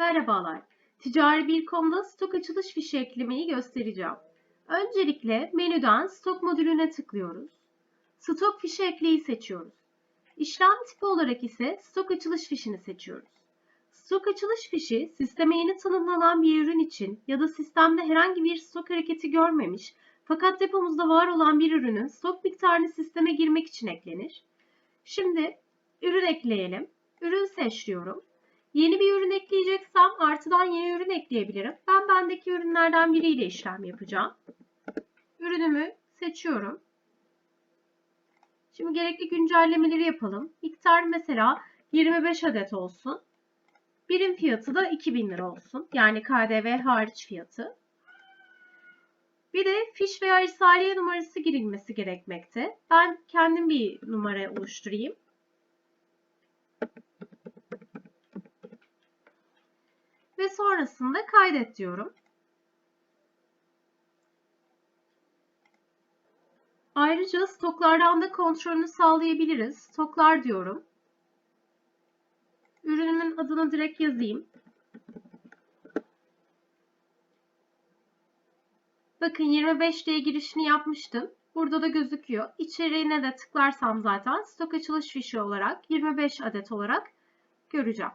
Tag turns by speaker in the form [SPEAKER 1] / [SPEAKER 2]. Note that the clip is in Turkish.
[SPEAKER 1] Merhabalar. Ticari bir konuda stok açılış fişi eklemeyi göstereceğim. Öncelikle menüden stok modülüne tıklıyoruz. Stok fişi ekleyi seçiyoruz. İşlem tipi olarak ise stok açılış fişini seçiyoruz. Stok açılış fişi sisteme yeni tanımlanan bir ürün için ya da sistemde herhangi bir stok hareketi görmemiş fakat depomuzda var olan bir ürünün stok miktarını sisteme girmek için eklenir. Şimdi ürün ekleyelim. Ürün seç diyorum. Yeni bir ürün artıdan yeni ürün ekleyebilirim. Ben bendeki ürünlerden biriyle işlem yapacağım. Ürünümü seçiyorum. Şimdi gerekli güncellemeleri yapalım. Miktar mesela 25 adet olsun. Birim fiyatı da 2000 lira olsun. Yani KDV hariç fiyatı. Bir de fiş veya irsaliye numarası girilmesi gerekmekte. Ben kendim bir numara oluşturayım. Ve sonrasında kaydet diyorum. Ayrıca stoklardan da kontrolünü sağlayabiliriz. Stoklar diyorum. Ürünümün adını direkt yazayım. Bakın 25 diye girişini yapmıştım. Burada da gözüküyor. İçeriğine de tıklarsam zaten stok açılış fişi olarak 25 adet olarak göreceğim.